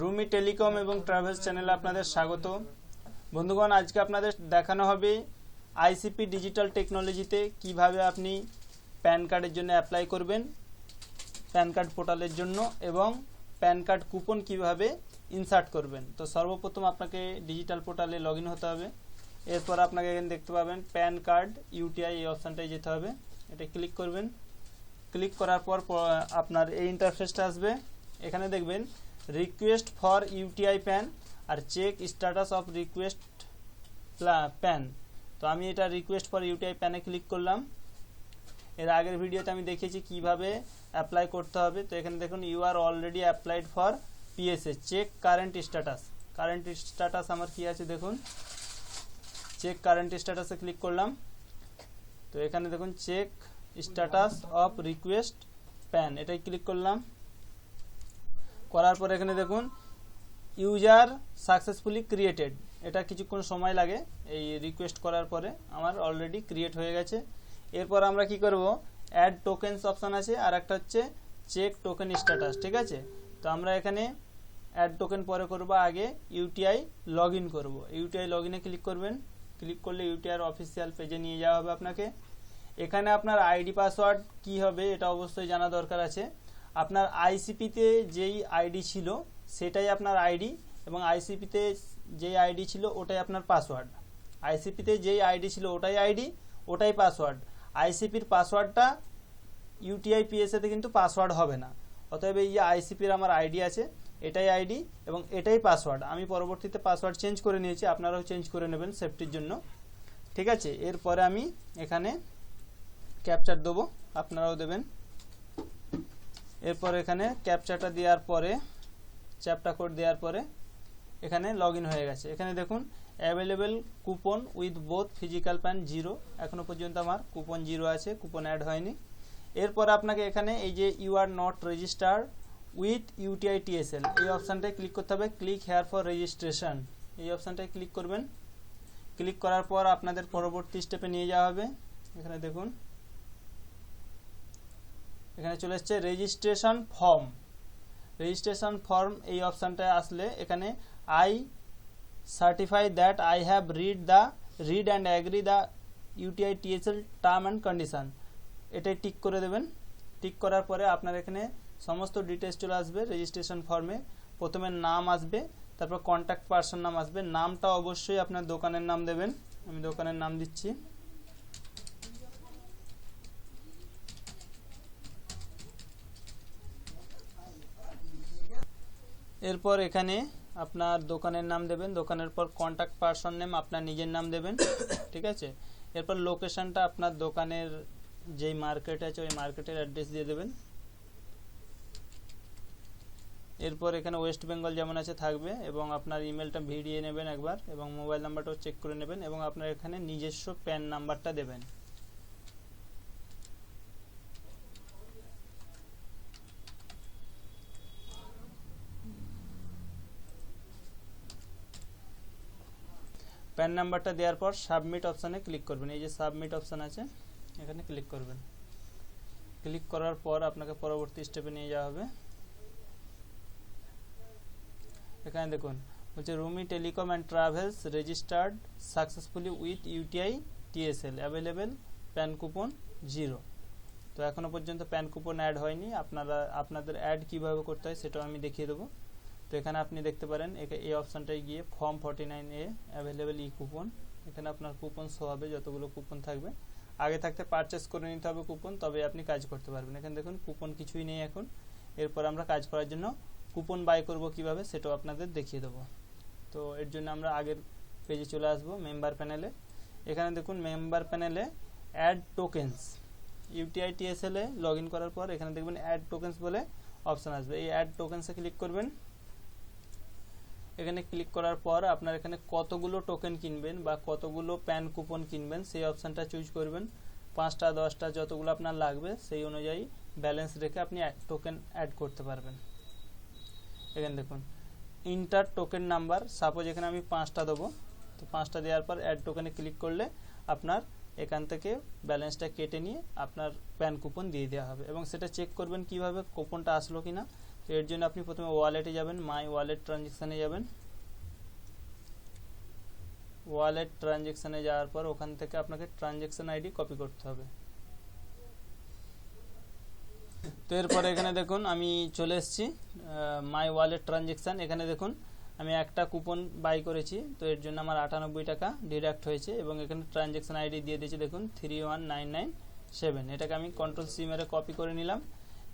Rumi telecom এবং travels চ্যানেলে আপনাদের স্বাগত। বন্ধুগণ, আজকে আপনাদের দেখানো হবে আইসিপি ডিজিটাল টেকনোলজিতে কীভাবে আপনি প্যান কার্ডের জন্য অ্যাপ্লাই করবেন, প্যান কার্ড পোর্টালের জন্য এবং প্যান কার্ড কুপন কীভাবে ইনসার্ট করবেন। তো সর্বপ্রথম আপনাকে ডিজিটাল পোর্টালে লগ হতে হবে। এরপর আপনাকে এখানে দেখতে পাবেন প্যান কার্ড ইউটিআই এই অপশানটায় যেতে হবে। এটা ক্লিক করবেন। ক্লিক করার পর আপনার এই ইন্টারফেসটা আসবে। এখানে দেখবেন request for UTI PAN R check status of request PAN তো আমি এটা রিকোয়েস্ট ফর ইউটিআই প্যানে ক্লিক করলাম। এর আগের ভিডিওতে আমি দেখিয়েছি কীভাবে অ্যাপ্লাই করতে হবে। তো এখানে দেখুন you are already applied for PSA check current status current status আমার কি আছে দেখুন? চেক কারেন্ট স্ট্যাটাসে ক্লিক করলাম। তো এখানে দেখুন check status of request PAN এটাই ক্লিক করলাম। করার পর এখানে দেখুন ইউজার সাকসেসফুলি ক্রিয়েটেড এটা কিছুক্ষণ সময় লাগে, এই রিকোয়েস্ট করার পরে আমার অলরেডি ক্রিয়েট হয়ে গেছে। এরপর আমরা কি করব? অ্যাড টোকেনস অপশান আছে, আর একটা হচ্ছে চেক টোকেন স্ট্যাটাস ঠিক আছে? তো আমরা এখানে অ্যাড টোকেন পরে করব, আগে ইউটিআই লগ ইন করব। ইউটিআই লগ ইনে ক্লিক করবেন। ক্লিক করলে ইউটিআর অফিসিয়াল পেজে নিয়ে যাওয়া হবে আপনাকে। এখানে আপনার আইডি পাসওয়ার্ড কি হবে, এটা অবশ্যই জানা দরকার আছে। আপনার আইসিপিতে যেই আইডি ছিল, সেটাই আপনার আইডি এবং আইসিপিতে যেই আইডি ছিল, ওটাই আপনার পাসওয়ার্ড আইসিপিতে যেই আইডি ছিল, ওটাই আইডি ওটাই পাসওয়ার্ড আইসিপির পাসওয়ার্ডটা ইউটিআই পিএসএতে কিন্তু পাসওয়ার্ড হবে না। অতএব এই যে আইসিপির আমার আইডি আছে, এটাই আইডি এবং এটাই পাসওয়ার্ড আমি পরবর্তীতে পাসওয়ার্ড চেঞ্জ করে নিয়েছি, আপনারাও চেঞ্জ করে নেবেন সেফটির জন্য। ঠিক আছে? এরপরে আমি এখানে ক্যাপচার দেবো, আপনারাও দেবেন। এরপর এখানে ক্যাপচারটা দেওয়ার পরে চ্যাপটা কোড দেওয়ার পরে এখানে লগ হয়ে গেছে। এখানে দেখুন available coupon with both physical PAN zero এখনও পর্যন্ত আমার কুপন জিরো আছে কুপন অ্যাড হয়নি। এরপর আপনাকে এখানে এই যে you are not register with UTI TSL এই অপশানটায় ক্লিক করতে হবে ক্লিক হেয়ার ফর রেজিস্ট্রেশন এই অপশানটায় ক্লিক করবেন। ক্লিক করার পর আপনাদের পরবর্তী স্টেপে নিয়ে যাওয়া হবে। এখানে দেখুন এখানে চলে এসছে রেজিস্ট্রেশন ফর্ম রেজিস্ট্রেশন ফর্ম এই অপশানটায় আসলে এখানে I certify that I have read the read and agree the UTI TSL term and condition এটাই টিক করে দেবেন। টিক করার পরে আপনার এখানে সমস্ত ডিটেলস চলে আসবে রেজিস্ট্রেশন ফর্মে প্রথমে নাম আসবে, তারপর কন্ট্যাক্ট পার্সন নাম আসবে। নামটা অবশ্যই আপনার দোকানের নাম দেবেন। আমি দোকানের নাম দিচ্ছি। এরপর এখানে আপনার দোকানের নাম দেবেন, দোকানের পর কন্ট্যাক্ট পারসন নেম আপনার নিজের নাম দেবেন, ঠিক আছে? এরপর লোকেশনটা আপনার দোকানের যেই মার্কেট আছে, ওই মার্কেটের অ্যাড্রেস দিয়ে দেবেন। এরপর এখানে ওয়েস্ট বেঙ্গল যেমন আছে থাকবে, এবং আপনার ইমেলটা ভিডিয়ে নেবেন একবার, এবং মোবাইল নাম্বারটাও চেক করে নেবেন, এবং আপনার এখানে নিজস্ব প্যান নাম্বারটা দেবেন। প্যান নাম্বারটা দেওয়ার পর সাবমিট অপশানে ক্লিক করবেন। এই যে সাবমিট অপশান আছে, এখানে ক্লিক করবেন। ক্লিক করার পর আপনাকে পরবর্তী স্টেপে নিয়ে যাওয়া হবে। এখানে দেখুন, বলছে Rumi telecom and travels registered successfully with UTI TSL, available PAN coupon zero. তো এখনও পর্যন্ত প্যান কুপন অ্যাড হয়নি। আপনারা, আপনাদের অ্যাড কীভাবে করতে হয় সেটাও আমি দেখিয়ে দেবো। তো এখানে আপনি দেখতে পারেন এই অপশানটায় গিয়ে form forty nine A available E coupon এখানে আপনার কুপন শো হবে, যতগুলো কুপন থাকবে। আগে থাকতে পারচেস করে নিতে হবে কুপন তবে আপনি কাজ করতে পারবেন। এখানে দেখুন কুপন কিছুই নেই এখন। এরপর আমরা কাজ করার জন্য কুপন বাই করব কীভাবে, সেটাও আপনাদের দেখিয়ে দেবো। তো এর জন্য আমরা আগের পেজে চলে আসব মেম্বার প্যানেলে এখানে দেখুন মেম্বার প্যানেলে অ্যাড টোকেন্স ইউটিআই টিএসএল এ লগ ইন করার পর এখানে দেখবেন অ্যাড টোকেন্স বলে অপশান আসবে। এই অ্যাড টোকেন্সে ক্লিক করবেন। এখানে ক্লিক করার পর আপনার এখানে কতগুলো টোকেন কিনবেন বা কতগুলো প্যান কুপন কিনবেন, সেই অপশানটা চুজ করবেন। পাঁচটা, দশটা যতগুলো আপনার লাগবে, সেই অনুযায়ী ব্যালেন্স রেখে আপনি টোকেন অ্যাড করতে পারবেন। এখানে দেখুন ইন্টার টোকেন নাম্বার সাপোজ এখানে আমি পাঁচটা দেবো। তো পাঁচটা দেওয়ার পর অ্যাড টোকেনে ক্লিক করলে আপনার এখান থেকে ব্যালেন্সটা কেটে নিয়ে আপনার প্যান কুপন দিয়ে দেওয়া হবে। এবং সেটা চেক করবেন কীভাবে কুপনটা আসলো কিনা। এর জন্য আপনি প্রথমে ওয়ালেটে যাবেন মাই ওয়ালেট ট্রানজেকশানে যাবেন। ওয়ালেট ট্রানজেকশানে যাওয়ার পর ওখান থেকে আপনাকে ট্রানজেকশন আইডি কপি করতে হবে। তো এরপরে এখানে দেখুন, আমি চলে এসেছি মাই ওয়ালেট ট্রানজেকশান এখানে দেখুন, আমি একটা কুপন বাই করেছি, তো এর জন্য আমার আটানব্বই টাকা ডিডাক্ট হয়েছে এবং এখানে ট্রানজেকশন আইডি দিয়ে দিয়েছি, দেখুন three one nine nine seven এটাকে আমি কন্ট্রোল সি মেরে কপি করে নিলাম।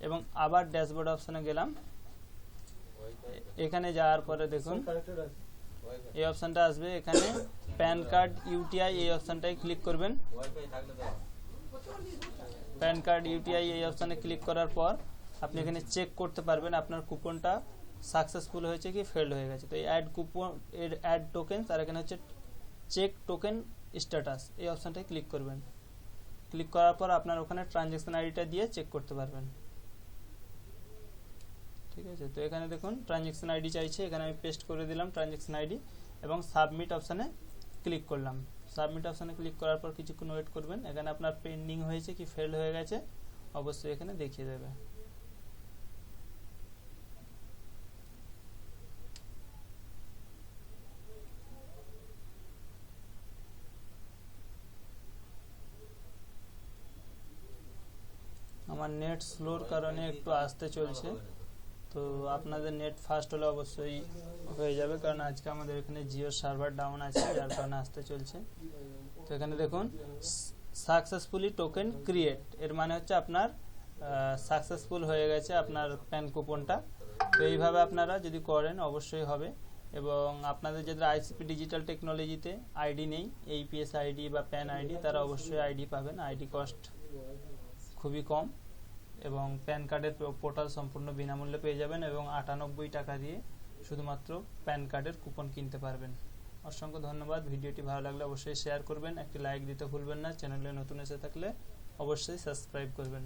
এবং আবার ড্যাশবোর্ড অপশানে গেলাম। এখানে যাওয়ার পরে দেখুন, এই অপশানটা আসবে। এখানে প্যান কার্ড ইউটিআই এই অপশানটায় ক্লিক করবেন। প্যান কার্ড ইউটিআই এই অপশানে ক্লিক করার পর আপনি এখানে চেক করতে পারবেন আপনার কুপনটা সাকসেসফুল হয়েছে কি ফেল্ড হয়ে গেছে। তো এই অ্যাড কুপন, এর অ্যাড টোকেন আর এখানে হচ্ছে চেক টোকেন স্ট্যাটাস, এই অপশানটায় ক্লিক করবেন। ক্লিক করার পর আপনার ওখানে ট্রানজ্যাকশন আইডিটা দিয়ে চেক করতে পারবেন। ঠিক আছে? তো এখানে দেখুন ট্রানজ্যাকশন আইডি চাইছে, এখানে আমি পেস্ট করে দিলাম ট্রানজ্যাকশন আইডি এবং সাবমিট অপশানে ক্লিক করলাম। সাবমিট অপশানে ক্লিক করার পর কিছুক্ষণ ওয়েট করবেন। এখানে আপনার পেন্ডিং হয়েছে কি ফেল হয়ে গেছে, অবশ্যই এখানে দেখিয়ে দেবে। আমার নেট স্লোর কারণে একটু আসতে চলছে। তো আপনাদের নেট ফাস্ট হলে অবশ্যই হয়ে যাবে, কারণ আজকে আমাদের এখানে জিও সার্ভার ডাউন আছে, যার কারণে আসতে চলছে। তো এখানে দেখুন সাকসেসফুলি টোকেন ক্রিয়েট এর মানে হচ্ছে আপনার সাকসেসফুল হয়ে গেছে আপনার প্যান কুপনটা তো এইভাবে আপনারা যদি করেন, অবশ্যই হবে। এবং আপনাদের যাদের আইসিপি ডিজিটাল টেকনোলজিতে আইডি নেই এইপিএস আইডি বা প্যান আইডি তারা অবশ্যই আইডি পাবেন। আইডি কস্ট খুবই কম। এবং প্যান কার্ডের পোর্টাল সম্পূর্ণ বিনামূল্যে পেয়ে যাবেন এবং আটানব্বই টাকা দিয়ে শুধুমাত্র প্যান কার্ডের কুপন কিনতে পারবেন। অসংখ্য ধন্যবাদ। ভিডিওটি ভালো লাগলে অবশ্যই শেয়ার করবেন। একটি লাইক দিতে ভুলবেন না। চ্যানেলে নতুন এসে থাকলে অবশ্যই সাবস্ক্রাইব করবেন।